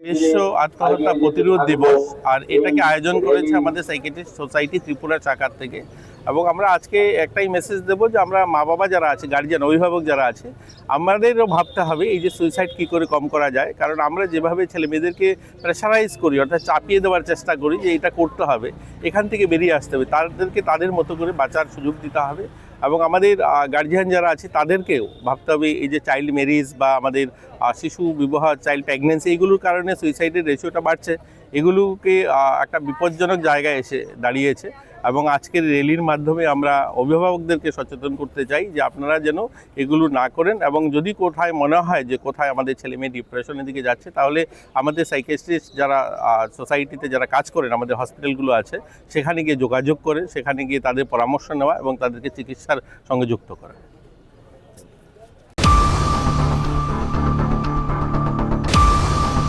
বিশ্ব আত্মহত্যা প্রতিরোধ দিবস আর এটাকে আয়োজন করেছে আমাদের সাইকেট্রিস্ট সোসাইটি ত্রিপুরা শাখার থেকে। এবং আমরা আজকে একটাই মেসেজ দেবো যে আমরা মা বাবা যারা আছে গার্জিয়ান অভিভাবক যারা আছে আমাদেরও ভাবতে হবে এই যে সুইসাইড কী করে কম করা যায়। কারণ আমরা যেভাবে ছেলে মেয়েদেরকে প্রেশারাইজ করি অর্থাৎ চাপিয়ে দেওয়ার চেষ্টা করি যে এটা করতে হবে এখান থেকে বেরিয়ে আসতে হবে। তাদেরকে তাদের মতো করে বাঁচার সুযোগ দিতে হবে। এবং আমাদের গার্জিয়ান যারা আছে তাদেরকেও ভাবতে হবে এই যে চাইল্ড ম্যারিজ বা আমাদের শিশু বিবাহ চাইল্ড প্রেগনেন্সি এগুলোর কারণে সুইসাইডের রেশিওটা বাড়ছে। এগুলোকে একটা বিপজ্জনক জায়গায় এসে দাঁড়িয়েছে। এবং আজকের রেলির মাধ্যমে আমরা অভিভাবকদেরকে সচেতন করতে চাই যে আপনারা যেন এগুলো না করেন এবং যদি কোথায় মনে হয় যে কোথায় আমাদের ছেলে মেয়ে ডিপ্রেশনের দিকে যাচ্ছে, তাহলে আমাদের সাইকেস্ট্রিস্ট যারা সোসাইটিতে যারা কাজ করেন, আমাদের হসপিটালগুলো আছে, সেখানে গিয়ে যোগাযোগ করে, সেখানে গিয়ে তাদের পরামর্শ নেওয়া এবং তাদেরকে চিকিৎসার সঙ্গে যুক্ত করা।